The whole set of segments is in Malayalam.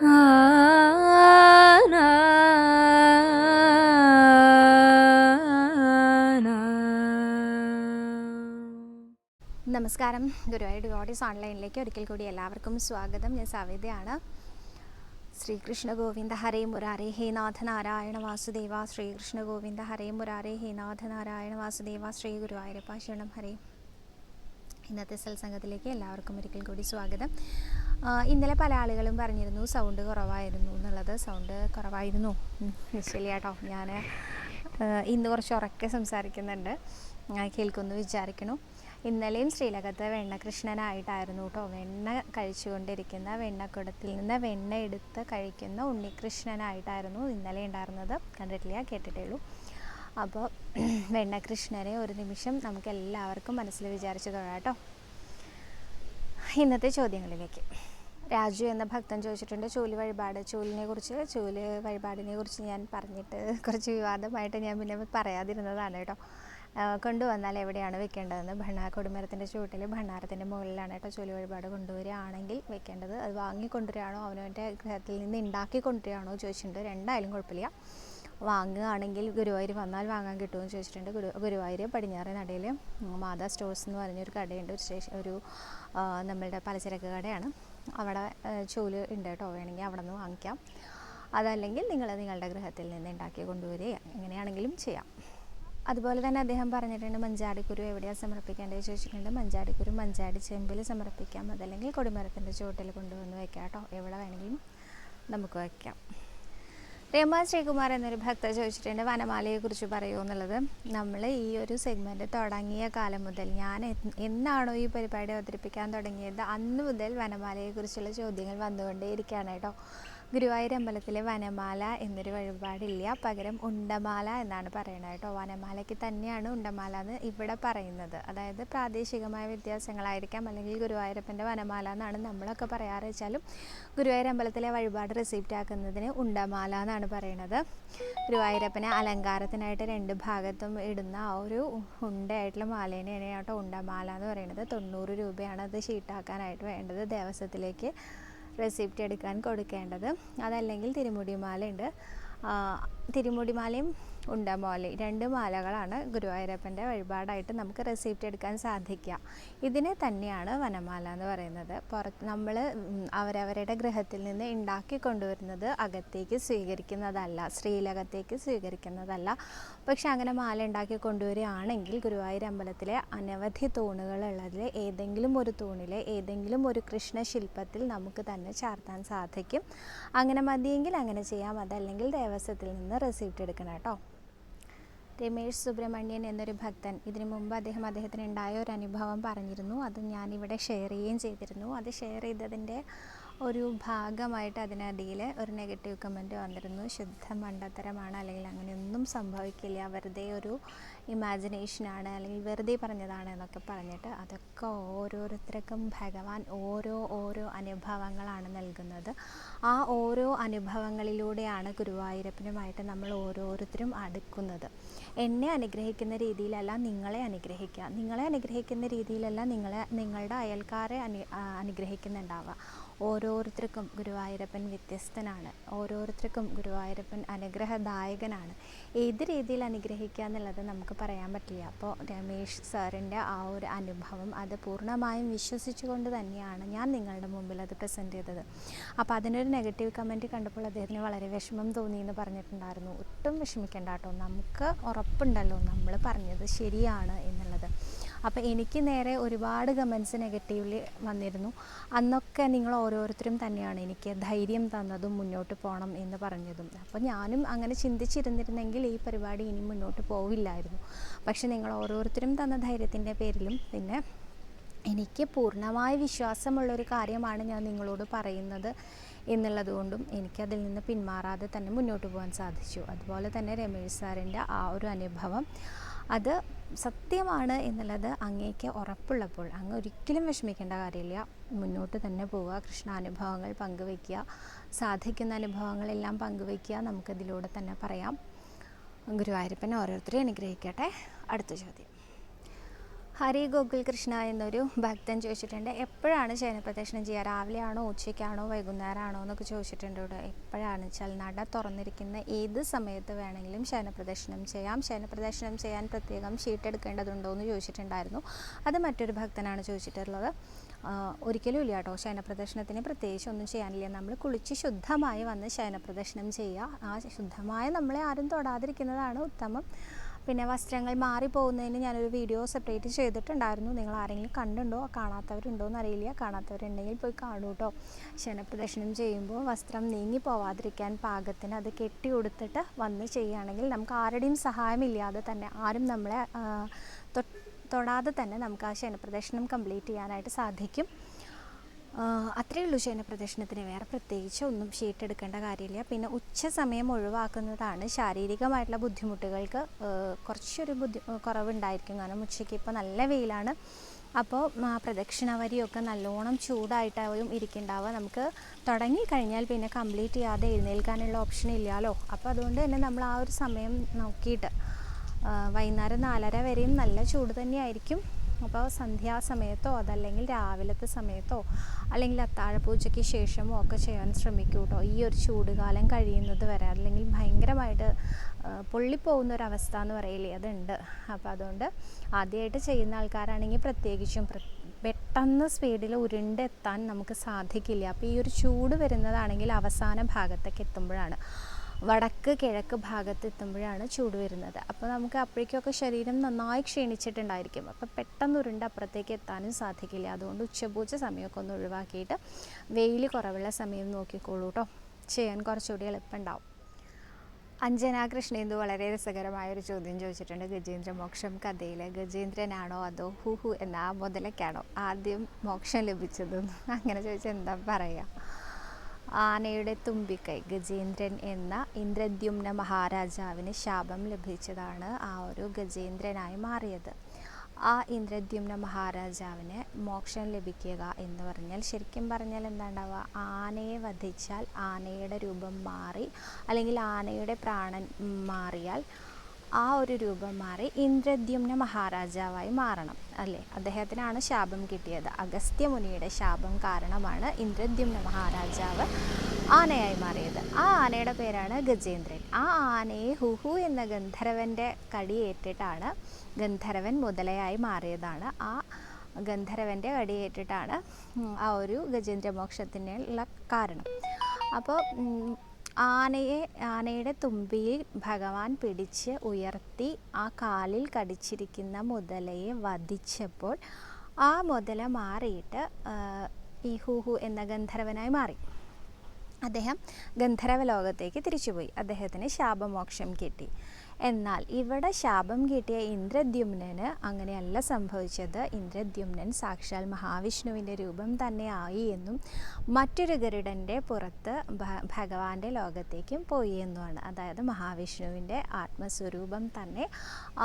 നമസ്കാരം. ഗുരുവായൂർ ഡിവോട്ടീസ് ഓൺലൈനിലേക്ക് ഒരിക്കൽ കൂടി എല്ലാവർക്കും സ്വാഗതം. ഞാൻ സവിതയാണ് ശ്രീകൃഷ്ണ ഗോവിന്ദ ഹരേ മുരാരേ ഹേ നാഥ നാരായണ വാസുദേവ. ശ്രീകൃഷ്ണ ഗോവിന്ദ ഹരേ മുരാരേ ഹേ നാഥ നാരായണ വാസുദേവ. ശ്രീ ഗുരുവായൂരപ്പ ശരണം ഹരേ. ഇന്നത്തെ സത്സംഗത്തിലേക്ക് എല്ലാവർക്കും ഒരിക്കൽ കൂടി സ്വാഗതം. ഇന്നലെ പല ആളുകളും പറഞ്ഞിരുന്നു സൗണ്ട് കുറവായിരുന്നു എന്നുള്ളത്. സൗണ്ട് കുറവായിരുന്നു. ശരി കേട്ടോ ഞാൻ ഇന്ന് കുറച്ച് ഉറക്കെ സംസാരിക്കുന്നുണ്ട്. ആ, കേൾക്കുമെന്ന് വിചാരിക്കുന്നു. ഇന്നലെയും ശ്രീലകത്ത് വെണ്ണകൃഷ്ണനായിട്ടായിരുന്നു കേട്ടോ വെണ്ണ കഴിച്ചുകൊണ്ടിരിക്കുന്ന വെണ്ണക്കുടത്തിൽ നിന്ന് വെണ്ണ എടുത്ത് കഴിക്കുന്ന ഉണ്ണികൃഷ്ണനായിട്ടായിരുന്നു ഇന്നലെ ഉണ്ടായിരുന്നത്. കണ്ടിട്ടില്ല കേട്ടിട്ടേ ഉള്ളൂ. അപ്പോൾ വെണ്ണകൃഷ്ണനെ ഒരു നിമിഷം നമുക്ക് എല്ലാവർക്കും മനസ്സിൽ വിചാരിച്ചു തൊഴാട്ടോ ഇന്നത്തെ ചോദ്യങ്ങളിലേക്ക്. രാജു എന്ന ഭക്തൻ ചോദിച്ചിട്ടുണ്ട് ചൂൽ വഴിപാട് ചൂലിനെ കുറിച്ച് ചൂൽ വഴിപാടിനെ കുറിച്ച് ഞാൻ പറഞ്ഞിട്ട് കുറച്ച് വിവാദമായിട്ട് ഞാൻ പിന്നെ പറയാതിരുന്നതാണ് കേട്ടോ. കൊണ്ടുവന്നാൽ എവിടെയാണ് വെക്കേണ്ടതെന്ന്? ഭണ്ണാ കൊടുമരത്തിന്റെ ചുവട്ടിൽ ഭണ്ണാരത്തിന്റെ മുകളിലാണ് കേട്ടോ ചൂൽ വഴിപാട് കൊണ്ടുവരികയാണെങ്കിൽ വെക്കേണ്ടത്. അത് വാങ്ങിക്കൊണ്ടുവരികയാണോ അവനവന്റെ ഗ്രഹത്തിൽ നിന്ന് ഉണ്ടാക്കി കൊണ്ടുവരികയാണോ ചോദിച്ചിട്ടുണ്ട്. രണ്ടായാലും കുഴപ്പമില്ല. വാങ്ങുകയാണെങ്കിൽ ഗുരുവായൂർ വന്നാൽ വാങ്ങാൻ കിട്ടുമെന്ന് ചോദിച്ചിട്ടുണ്ട്. ഗുരു ഗുരുവായൂർ പടിഞ്ഞാറ് നടയിൽ മാതാ സ്റ്റോഴ്സ് എന്ന് പറഞ്ഞൊരു കടയുണ്ട്. ഒരു സ്റ്റേഷൻ ഒരു നമ്മളുടെ പലചരക്ക് കടയാണ്. അവിടെ ചൂൽ ഉണ്ട് കേട്ടോ. വേണമെങ്കിൽ അവിടെ നിന്ന് വാങ്ങിക്കാം. അതല്ലെങ്കിൽ നിങ്ങൾ നിങ്ങളുടെ ഗൃഹത്തിൽ നിന്ന് ഉണ്ടാക്കി കൊണ്ടുവരിക. എങ്ങനെയാണെങ്കിലും ചെയ്യാം. അതുപോലെ തന്നെ അദ്ദേഹം പറഞ്ഞിട്ടുണ്ട് മഞ്ചാടിക്കുരു എവിടെയാണ് സമർപ്പിക്കേണ്ടത്? ചോദിച്ചിട്ടുണ്ട്. മഞ്ചാടിക്കുരു മഞ്ചാടി ചെമ്പിൽ സമർപ്പിക്കാം. അതല്ലെങ്കിൽ കൊടിമരത്തിന്റെ ചുവട്ടിൽ കൊണ്ടുവന്ന് വെക്കാം കേട്ടോ. എവിടെ വേണമെങ്കിലും നമുക്ക് വയ്ക്കാം രമ ശ്രീകുമാർ എന്നൊരു ഭക്ത ചോദിച്ചിട്ടുണ്ട് വനമാലയെക്കുറിച്ച് പറയുമോ എന്നുള്ളത്. നമ്മൾ ഈ ഒരു സെഗ്മെന്റ് തുടങ്ങിയ കാലം മുതൽ ഞാൻ എന്ന് എന്നാണോ ഈ പരിപാടി അവതരിപ്പിക്കാൻ തുടങ്ങിയത്? അന്ന് മുതൽ വനമാലയെക്കുറിച്ചുള്ള ചോദ്യങ്ങൾ വന്നുകൊണ്ടേയിരിക്കുകയാണ് കേട്ടോ. ഗുരുവായൂർ അമ്പലത്തിലെ വനമാല എന്നൊരു വഴിപാടില്ല. പകരം ഉണ്ടമാല എന്നാണ് പറയുന്നത് കേട്ടോ. വനമാലയ്ക്ക് തന്നെയാണ് ഉണ്ടമാല എന്ന് ഇവിടെ പറയുന്നത്. അതായത് പ്രാദേശികമായ വ്യത്യാസങ്ങളായിരിക്കാം. അല്ലെങ്കിൽ ഗുരുവായൂരപ്പന്റെ വനമാല എന്നാണ് നമ്മളൊക്കെ പറയാറ് വെച്ചാലും ഗുരുവായൂർ അമ്പലത്തിലെ വഴിപാട് റിസീപ്റ്റ് ആക്കുന്നതിന് ഉണ്ടമാല എന്നാണ് പറയുന്നത് ഗുരുവായൂരപ്പനെ അലങ്കാരത്തിനായിട്ട് രണ്ട് ഭാഗത്തും ഇടുന്ന ആ ഒരു ഉണ്ടയായിട്ടുള്ള മാലേനെയാണ് കേട്ടോ ഉണ്ടമാല എന്ന് പറയുന്നത്. തൊണ്ണൂറ് രൂപയാണ് അത് ഷീട്ടാക്കാനായിട്ട് വേണ്ടത് ദേവസ്വത്തിലേക്ക്. റെസിപ്റ്റ് എടുക്കാൻ കൊടുക്കേണ്ടത്. അതല്ലെങ്കിൽ തിരുമുടിമാല ഉണ്ട് തിരുമുടിമാലയും ഉണ്ടമാലയും രണ്ട് മാലകളാണ് ഗുരുവായൂരപ്പന്റെ വഴിപാടായിട്ട് നമുക്ക് റെസിപ്റ്റ് എടുക്കാൻ സാധിക്കുക. ഇതിനെ തന്നെയാണ് വനമാല എന്ന് പറയുന്നത്. പുറത്ത് നമ്മൾ അവരവരുടെ ഗൃഹത്തിൽ നിന്ന് ഉണ്ടാക്കി കൊണ്ടുവരുന്നത് അകത്തേക്ക് സ്വീകരിക്കുന്നതല്ല ശ്രീലകത്തേക്ക് സ്വീകരിക്കുന്നതല്ല. പക്ഷെ അങ്ങനെ മാല ഉണ്ടാക്കി കൊണ്ടുവരികയാണെങ്കിൽ ഗുരുവായൂർ അമ്പലത്തിലെ അനവധി തൂണുകളുള്ളതിൽ ഏതെങ്കിലും ഒരു തൂണിലെ ഏതെങ്കിലും ഒരു കൃഷ്ണശില്പത്തിൽ നമുക്ക് തന്നെ ചാർത്താൻ സാധിക്കും. അങ്ങനെ മതിയെങ്കിൽ അങ്ങനെ ചെയ്യാം. അതല്ലെങ്കിൽ ദേവസ്വത്തിൽ നിന്ന് റെസിപ്റ്റ് എടുക്കണം കേട്ടോ. രമേഷ് സുബ്രഹ്മണ്യൻ എന്നൊരു ഭക്തൻ. ഇതിനു മുമ്പ് അദ്ദേഹം അദ്ദേഹത്തിന് ഉണ്ടായ ഒരു അനുഭവം പറഞ്ഞിരുന്നു. അത് ഞാനിവിടെ ഷെയർ ചെയ്യുകയും ചെയ്തിരുന്നു. അത് ഷെയർ ചെയ്തതിന്റെ ഒരു ഭാഗമായിട്ട് അതിനടിയിൽ ഒരു നെഗറ്റീവ് കമന്റ് വന്നിരുന്നു. ശുദ്ധ മണ്ടത്തരമാണ്. അല്ലെങ്കിൽ അങ്ങനെയൊന്നും സംഭവിക്കില്ല. വെറുതെ ഒരു ഇമാജിനേഷനാണ് അല്ലെങ്കിൽ വെറുതെ പറഞ്ഞതാണ് എന്നൊക്കെ പറഞ്ഞിട്ട് അതൊക്കെ ഓരോരുത്തർക്കും ഭഗവാൻ ഓരോ ഓരോ അനുഭവങ്ങളാണ് നൽകുന്നത്. ആ ഓരോ അനുഭവങ്ങളിലൂടെയാണ് ഗുരുവായൂരപ്പനുമായിട്ട് നമ്മൾ ഓരോരുത്തരും അടുക്കുന്നത്. എന്നെ അനുഗ്രഹിക്കുന്ന രീതിയിലല്ല നിങ്ങളെ അനുഗ്രഹിക്കുക. നിങ്ങളെ അനുഗ്രഹിക്കുന്ന രീതിയിലല്ല നിങ്ങളെ നിങ്ങളുടെ അയൽക്കാരെ അനു അനുഗ്രഹിക്കുന്നുണ്ടാവുക. ഓരോരുത്തർക്കും ഗുരുവായൂരപ്പൻ വ്യത്യസ്തനാണ്. ഓരോരുത്തർക്കും ഗുരുവായൂരപ്പൻ അനുഗ്രഹദായകനാണ്. ഏത് രീതിയിൽ അനുഗ്രഹിക്കുക എന്നുള്ളത് നമുക്ക് പറയാൻ പറ്റില്ല. അപ്പോൾ രമേഷ് സാറിന്റെ ആ ഒരു അനുഭവം അത് പൂർണമായും വിശ്വസിച്ചുകൊണ്ട് തന്നെയാണ് ഞാൻ നിങ്ങളുടെ മുമ്പിൽ അത് പ്രസന്റ് ചെയ്തത്. അപ്പോൾ അതിനൊരു നെഗറ്റീവ് കമന്റ് കണ്ടപ്പോൾ അദ്ദേഹത്തിന് വളരെ വിഷമം തോന്നി എന്ന് പറഞ്ഞിട്ടുണ്ടായിരുന്നു. ഒട്ടും വിഷമിക്കേണ്ട കേട്ടോ. നമുക്ക് ഉറപ്പുണ്ടല്ലോ നമ്മൾ പറഞ്ഞത് ശരിയാണ് എന്നുള്ളത്. അപ്പോൾ എനിക്ക് നേരെ ഒരുപാട് കമൻസ് നെഗറ്റീവ്ലി വന്നിരുന്നു. അന്നൊക്കെ നിങ്ങൾ ഓരോരുത്തരും തന്നെയാണ് എനിക്ക് ധൈര്യം തന്നതും മുന്നോട്ട് പോകണം എന്ന് പറഞ്ഞതും. അപ്പോൾ ഞാനും അങ്ങനെ ചിന്തിച്ചിരുന്നിരുന്നെങ്കിൽ ഈ പരിപാടി ഇനി മുന്നോട്ട് പോവില്ലായിരുന്നു. പക്ഷെ നിങ്ങൾ ഓരോരുത്തരും തന്ന ധൈര്യത്തിന്റെ പേരിലും പിന്നെ എനിക്ക് പൂർണമായ വിശ്വാസമുള്ളൊരു കാര്യമാണ് ഞാൻ നിങ്ങളോട് പറയുന്നത് എന്നുള്ളതുകൊണ്ടും എനിക്കതിൽ നിന്ന് പിന്മാറാതെ തന്നെ മുന്നോട്ട് പോകാൻ സാധിച്ചു. അതുപോലെ തന്നെ രമേശ് സാറിന്റെ ആ ഒരു അനുഭവം. അത് സത്യമാണ് എന്നുള്ളത് അങ്ങേക്ക് ഉറപ്പുള്ളപ്പോൾ അങ്ങ് ഒരിക്കലും വിഷമിക്കേണ്ട കാര്യമില്ല. മുന്നോട്ട് തന്നെ പോവുക കൃഷ്ണാനുഭവങ്ങൾ പങ്കുവയ്ക്കുക സാധിക്കുന്ന അനുഭവങ്ങളെല്ലാം പങ്കുവയ്ക്കുക നമുക്കതിലൂടെ തന്നെ പറയാം. ഗുരുവായൂരപ്പനെ ഓരോരുത്തരെയും അനുഗ്രഹിക്കട്ടെ. അടുത്ത ചോദ്യം. ഹരി ഗോകുൽ കൃഷ്ണ എന്നൊരു ഭക്തൻ ചോദിച്ചിട്ടുണ്ട്. എപ്പോഴാണ് ശയനപ്രദക്ഷിണം ചെയ്യുക? രാവിലെയാണോ ഉച്ചയ്ക്കാണോ വൈകുന്നേരമാണോ എന്നൊക്കെ ചോദിച്ചിട്ടുണ്ട് ഇവിടെ. എപ്പോഴാണ്? വെച്ചാൽ നട തുറന്നിരിക്കുന്ന ഏത് സമയത്ത് വേണമെങ്കിലും ശയനപ്രദക്ഷിണം ചെയ്യാം. ശയനപ്രദക്ഷിണം ചെയ്യാൻ പ്രത്യേകം ഷീറ്റ് എടുക്കേണ്ടതുണ്ടോ എന്ന് ചോദിച്ചിട്ടുണ്ടായിരുന്നു. അത് മറ്റൊരു ഭക്തനാണ് ചോദിച്ചിട്ടുള്ളത്. ഒരിക്കലും ഇല്ല കേട്ടോ. ശയനപ്രദക്ഷിണത്തിന് പ്രത്യേകിച്ച് ഒന്നും ചെയ്യാനില്ല. നമ്മൾ കുളിച്ച് ശുദ്ധമായി വന്ന് ശയനപ്രദക്ഷിണം ചെയ്യുക. ആ ശുദ്ധമായ നമ്മളെ ആരും തൊടാതിരിക്കുന്നതാണ് ഉത്തമം. പിന്നെ വസ്ത്രങ്ങൾ മാറിപ്പോകുന്നതിന് ഞാനൊരു വീഡിയോ സെപ്പറേറ്റ് ചെയ്തിട്ടുണ്ടായിരുന്നു. നിങ്ങൾ ആരെങ്കിലും കണ്ടുണ്ടോ കാണാത്തവരുണ്ടോ എന്നറിയില്ല. കാണാത്തവരുണ്ടെങ്കിൽ പോയി കാണൂ കേട്ടോ ശനപ്രദക്ഷിണം ചെയ്യുമ്പോൾ വസ്ത്രം നീങ്ങി പോവാതിരിക്കാൻ പാകത്തിന് അത് കെട്ടി കൊടുത്തിട്ട് വന്ന് ചെയ്യുകയാണെങ്കിൽ നമുക്ക് ആരുടെയും സഹായമില്ലാതെ തന്നെ ആരും നമ്മളെ തൊടാതെ തന്നെ നമുക്ക് ആ ശയനപ്രദക്ഷിണം കംപ്ലീറ്റ് ചെയ്യാനായിട്ട് സാധിക്കും. അത്രയേ ഉള്ളൂ ശയനപ്രദർശനത്തിന് വേറെ പ്രത്യേകിച്ച് ഒന്നും ഷീറ്റ് എടുക്കേണ്ട കാര്യമില്ല. പിന്നെ ഉച്ച സമയം ഒഴിവാക്കുന്നതാണ് ശാരീരികമായിട്ടുള്ള ബുദ്ധിമുട്ടുകൾക്ക് കുറച്ചൊരു ബുദ്ധി കുറവുണ്ടായിരിക്കും. കാരണം ഉച്ചയ്ക്ക് ഇപ്പോൾ നല്ല വെയിലാണ്. അപ്പോൾ പ്രദക്ഷിണ വരിയൊക്കെ നല്ലോണം ചൂടായിട്ടാവും ഇരിക്കുന്നുണ്ടാവുക നമുക്ക് തുടങ്ങിക്കഴിഞ്ഞാൽ പിന്നെ കംപ്ലീറ്റ് ചെയ്യാതെ എഴുന്നേൽക്കാനുള്ള ഓപ്ഷൻ ഇല്ലല്ലോ. അപ്പോൾ അതുകൊണ്ട് തന്നെ നമ്മൾ ആ ഒരു സമയം നോക്കിയിട്ട് വൈകുന്നേരം നാലര വരെയും നല്ല ചൂട് തന്നെയായിരിക്കും. അപ്പോൾ സന്ധ്യാസമയത്തോ അതല്ലെങ്കിൽ രാവിലത്തെ സമയത്തോ അല്ലെങ്കിൽ അത്താഴപൂജയ്ക്ക് ശേഷമോ ഒക്കെ ചെയ്യാൻ ശ്രമിക്കൂ കേട്ടോ ഈ ഒരു ചൂടുകാലം കഴിയുന്നത് വരെ അല്ലെങ്കിൽ ഭയങ്കരമായിട്ട് പൊള്ളിപ്പോകുന്ന ഒരു അവസ്ഥ എന്ന് പറയില്ലേ അതുണ്ട്. അപ്പോൾ അതുകൊണ്ട് ആദ്യമായിട്ട് ചെയ്യുന്ന ആൾക്കാരാണെങ്കിൽ പ്രത്യേകിച്ചും പ്ര- പെട്ടെന്ന് സ്പീഡിൽ ഉരുണ്ടെത്താൻ നമുക്ക് സാധിക്കില്ല. അപ്പോൾ ഈ ഒരു ചൂട് വരുന്നതാണെങ്കിൽ അവസാന ഭാഗത്തേക്ക് എത്തുമ്പോഴാണ്. വടക്ക് കിഴക്ക് ഭാഗത്ത് എത്തുമ്പോഴാണ് ചൂട് വരുന്നത്. അപ്പോൾ നമുക്ക് അപ്പോഴേക്കൊക്കെ ശരീരം നന്നായി ക്ഷീണിച്ചിട്ടുണ്ടായിരിക്കും. അപ്പോൾ പെട്ടെന്ന് ഉരുണ്ട് അപ്പുറത്തേക്ക് എത്താനും സാധിക്കില്ല. അതുകൊണ്ട് ഉച്ചപൂജ സമയമൊക്കെ ഒന്ന് ഒഴിവാക്കിയിട്ട് വെയിൽ കുറവുള്ള സമയം നോക്കിക്കോളൂ കേട്ടോ. ചെയ്യാൻ കുറച്ചുകൂടി എളുപ്പമുണ്ടാവും അഞ്ജന കൃഷ്ണേന്ദു വളരെ രസകരമായ ഒരു ചോദ്യം ചോദിച്ചിട്ടുണ്ട്. ഗജേന്ദ്ര മോക്ഷം കഥയിൽ ഗജേന്ദ്രനാണോ അതോ ഹു ഹു എന്ന ആ മുതലക്കാണോ ആദ്യം മോക്ഷം ലഭിച്ചതെന്ന് അങ്ങനെ ചോദിച്ചാൽ എന്താ പറയുക? ആനയുടെ തുമ്പിക്കൈ ഗജേന്ദ്രൻ എന്ന ഇന്ദ്രദ്യുമ്ന മഹാരാജാവിന് ശാപം ലഭിച്ചതാണ് ആ ഒരു ഗജേന്ദ്രനായി മാറിയത്. ആ ഇന്ദ്രദ്യുമ്ന മഹാരാജാവിന് മോക്ഷം ലഭിക്കുക എന്ന് പറഞ്ഞാൽ ശരിക്കും പറഞ്ഞാൽ എന്താണ്ടാവുക ആനയെ വധിച്ചാൽ ആനയുടെ രൂപം മാറി അല്ലെങ്കിൽ ആനയുടെ പ്രാണൻ മാറിയാൽ ആ ഒരു രൂപം മാറി ഇന്ദ്രദ്യുമ്ന മഹാരാജാവായി മാറണം അല്ലേ? അദ്ദേഹത്തിനാണ് ശാപം കിട്ടിയത്. അഗസ്ത്യ മുനിയുടെ ശാപം കാരണമാണ് ഇന്ദ്രദ്യുമ്ന മഹാരാജാവ് ആനയായി മാറിയത്. ആ ആനയുടെ പേരാണ് ഗജേന്ദ്രൻ. ആ ആനയെ ഹുഹു എന്ന ഗന്ധർവന്റെ കടിയേറ്റിട്ടാണ് ഗന്ധർവൻ മുതലയായി മാറിയതാണ്. ആ ഗന്ധർവന്റെ കടിയേറ്റിട്ടാണ് ആ ഒരു ഗജേന്ദ്രമോക്ഷത്തിനുള്ള കാരണം. അപ്പോൾ ആനയെ ആനയുടെ തുമ്പിയിൽ ഭഗവാൻ പിടിച്ച് ഉയർത്തി ആ കാലിൽ കടിച്ചിരിക്കുന്ന മുതലയെ വധിച്ചപ്പോൾ ആ മുതല മാറിയിട്ട് ഈ എന്ന ഗന്ധർവനായി മാറി. അദ്ദേഹം ഗന്ധർവ ലോകത്തേക്ക് തിരിച്ചുപോയി. അദ്ദേഹത്തിന് ശാപമോക്ഷം കിട്ടി. എന്നാൽ ഇവിടെ ശാപം കിട്ടിയ ഇന്ദ്രദ്യുമ്നന് അങ്ങനെയല്ല സംഭവിച്ചത്. ഇന്ദ്രദ്യുമ്നൻ സാക്ഷാൽ മഹാവിഷ്ണുവിന്റെ രൂപം തന്നെ ആയി എന്നും മറ്റൊരു ഗരുഡന്റെ പുറത്ത് ഭഗവാന്റെ ലോകത്തേക്കും പോയി എന്നുമാണ്. അതായത് മഹാവിഷ്ണുവിന്റെ ആത്മസ്വരൂപം തന്നെ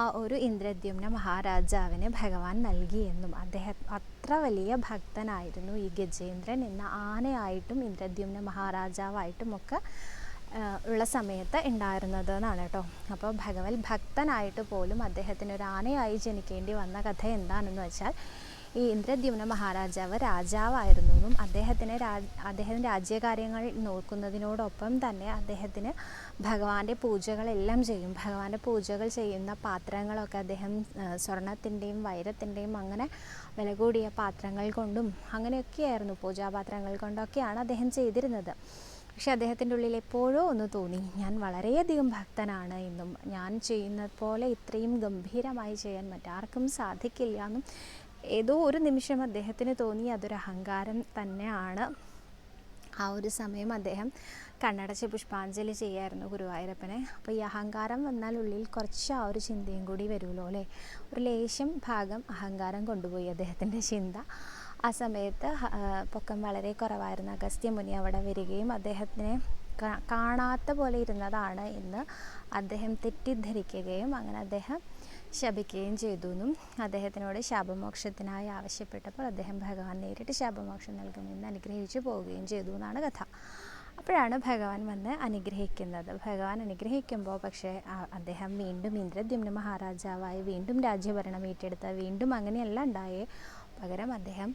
ആ ഒരു ഇന്ദ്രദ്യുമ്ന മഹാരാജാവിന് ഭഗവാൻ നൽകി എന്നും. അദ്ദേഹം അത്ര വലിയ ഭക്തനായിരുന്നു ഈ ഗജേന്ദ്രൻ എന്ന ആനയായിട്ടും ഇന്ദ്രദ്യുമ്ന മഹാരാജാവായിട്ടും ഒക്കെ ഉള്ള സമയത്ത് ഉണ്ടായിരുന്നത് എന്നാണ് കേട്ടോ. അപ്പോൾ ഭഗവത് ഭക്തനായിട്ട് പോലും അദ്ദേഹത്തിന് ഒരു ആനയായി ജനിക്കേണ്ടി വന്ന കഥ എന്താണെന്ന് വെച്ചാൽ ഈ ഇന്ദ്രദ്യുമ്ന മഹാരാജാവ് രാജാവായിരുന്നു എന്നും അദ്ദേഹത്തിന് അദ്ദേഹം രാജ്യകാര്യങ്ങൾ നോക്കുന്നതിനോടൊപ്പം തന്നെ അദ്ദേഹത്തിന് ഭഗവാന്റെ പൂജകളെല്ലാം ചെയ്യും. ഭഗവാന്റെ പൂജകൾ ചെയ്യുന്ന പാത്രങ്ങളൊക്കെ അദ്ദേഹം സ്വർണത്തിന്റെയും വൈരത്തിന്റെയും അങ്ങനെ വില കൂടിയ പാത്രങ്ങൾ കൊണ്ടും അങ്ങനെയൊക്കെയായിരുന്നു പൂജാപാത്രങ്ങൾ കൊണ്ടൊക്കെയാണ് അദ്ദേഹം ചെയ്തിരുന്നത്. പക്ഷെ അദ്ദേഹത്തിന്റെ ഉള്ളിൽ എപ്പോഴോ ഒന്ന് തോന്നി ഞാൻ വളരെയധികം ഭക്തനാണ് എന്നും ഞാൻ ചെയ്യുന്നത് പോലെ ഇത്രയും ഗംഭീരമായി ചെയ്യാൻ മറ്റാർക്കും സാധിക്കില്ല എന്നും ഏതോ ഒരു നിമിഷം അദ്ദേഹത്തിന് തോന്നി അതൊരു അഹങ്കാരം തന്നെയാണ്. ആ ഒരു സമയം അദ്ദേഹം കണ്ണടച്ച് പുഷ്പാഞ്ജലി ചെയ്യായിരുന്നു ഗുരുവായൂരപ്പനെ. അപ്പോൾ ഈ അഹങ്കാരം വന്നാൽ ഉള്ളിൽ കുറച്ച് ആ ഒരു ചിന്തയും കൂടി വരുമല്ലോ അല്ലേ? ഒരു ലേശം ഭാഗം അഹങ്കാരം കൊണ്ടുപോയി അദ്ദേഹത്തിന്റെ ചിന്ത. ആ സമയത്ത് പൊക്കം വളരെ കുറവായിരുന്നു. അഗസ്ത്യ മുനി അവിടെ വരികയും അദ്ദേഹത്തിനെ കാണാത്ത പോലെ ഇരുന്നതാണ് എന്ന് അദ്ദേഹം തെറ്റിദ്ധരിക്കുകയും അങ്ങനെ അദ്ദേഹം ശപിക്കുകയും ചെയ്തു എന്നും അദ്ദേഹത്തിനോട് ശാപമോക്ഷത്തിനായി ആവശ്യപ്പെട്ടപ്പോൾ അദ്ദേഹം ഭഗവാൻ നേരിട്ട് ശാപമോക്ഷം നൽകുമെന്ന് അനുഗ്രഹിച്ചു പോവുകയും ചെയ്തു എന്നാണ് കഥ. അപ്പോഴാണ് ഭഗവാൻ വന്ന് അനുഗ്രഹിക്കുന്നത്. ഭഗവാൻ അനുഗ്രഹിക്കുമ്പോൾ പക്ഷേ അദ്ദേഹം വീണ്ടും ഇന്ദ്രദ്യുമ്ന മഹാരാജാവായി വീണ്ടും രാജ്യഭരണം ഏറ്റെടുത്ത വീണ്ടും അങ്ങനെയല്ല ഉണ്ടായേ പകരം അദ്ദേഹം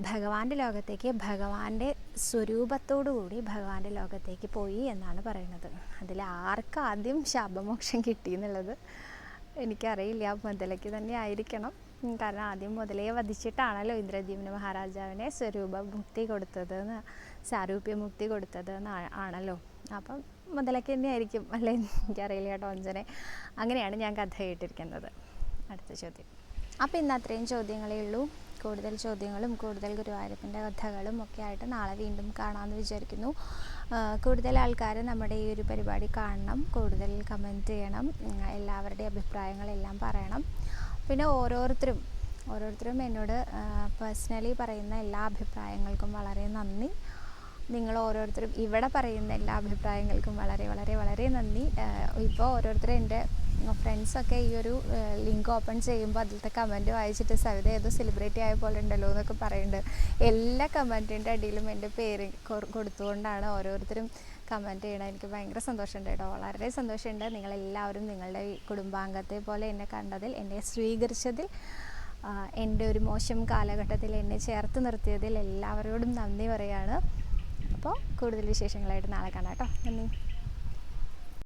ഭഗവാന്റെ ലോകത്തേക്ക് ഭഗവാന്റെ സ്വരൂപത്തോടുകൂടി ഭഗവാന്റെ ലോകത്തേക്ക് പോയി എന്നാണ് പറയുന്നത്. അതിൽ ആർക്ക് ആദ്യം ശാപമോക്ഷം കിട്ടി എന്നുള്ളത് എനിക്കറിയില്ല. മുതലയ്ക്ക് തന്നെ ആയിരിക്കണം. കാരണം ആദ്യം മുതലേ വധിച്ചിട്ടാണല്ലോ ഇന്ദ്രദ്യുമ്ന മഹാരാജാവിനെ സ്വരൂപ മുക്തി കൊടുത്തത് എന്ന് സാരൂപ്യ മുക്തി കൊടുത്തത് ആണല്ലോ. അപ്പം മുതലയ്ക്ക് തന്നെ ആയിരിക്കും അല്ലേ? എനിക്കറിയില്ല കേട്ടോ അഞ്ചനെ അങ്ങനെയാണ് ഞാൻ കഥ കേട്ടിരിക്കുന്നത്. അടുത്ത ചോദ്യം. അപ്പോൾ ഇന്ന് അത്രയും ചോദ്യങ്ങളേ ഉള്ളൂ. കൂടുതൽ ചോദ്യങ്ങളും കൂടുതൽ ഗുരുവായൂരപ്പന്റെ കഥകളും ഒക്കെ ആയിട്ട് നാളെ വീണ്ടും കാണാമെന്ന് വിചാരിക്കുന്നു. കൂടുതൽ ആൾക്കാർ നമ്മുടെ ഈ ഒരു പരിപാടി കാണണം കൂടുതൽ കമന്റ് ചെയ്യണം എല്ലാവരുടെയും അഭിപ്രായങ്ങളെല്ലാം പറയണം. പിന്നെ ഓരോരുത്തരും ഓരോരുത്തരും എന്നോട് പേഴ്സണലി പറയുന്ന എല്ലാ അഭിപ്രായങ്ങൾക്കും വളരെ നന്ദി. നിങ്ങൾ ഓരോരുത്തരും ഇവിടെ പറയുന്ന എല്ലാ അഭിപ്രായങ്ങൾക്കും വളരെ വളരെ വളരെ നന്ദി. ഇപ്പോൾ ഓരോരുത്തരും എന്റെ ഫ്രണ്ട്സൊക്കെ ഈ ഒരു ലിങ്ക് ഓപ്പൺ ചെയ്യുമ്പോൾ അതിലത്തെ കമന്റ് വായിച്ചിട്ട് സവിത ഏതോ സെലിബ്രിറ്റി ആയ പോലെ ഉണ്ടല്ലോ എന്നൊക്കെ പറയുന്നുണ്ട് എല്ലാ കമന്റിന്റെ അടിയിലും എന്റെ പേര് കൊടുത്തുകൊണ്ടാണ് ഓരോരുത്തരും കമന്റ് ചെയ്യണം എനിക്ക് ഭയങ്കര സന്തോഷമുണ്ട് കേട്ടോ. വളരെ സന്തോഷമുണ്ട്. നിങ്ങളെല്ലാവരും നിങ്ങളുടെ കുടുംബാംഗത്തെ പോലെ എന്നെ കണ്ടതിൽ എന്നെ സ്വീകരിച്ചതിൽ എന്റെ ഒരു മോശം കാലഘട്ടത്തിൽ എന്നെ ചേർത്ത് നിർത്തിയതിൽ എല്ലാവരോടും നന്ദി പറയുകയാണ്. അപ്പോൾ കൂടുതൽ വിശേഷങ്ങളായിട്ട് നാളെ കാണാം കേട്ടോ. നന്ദി.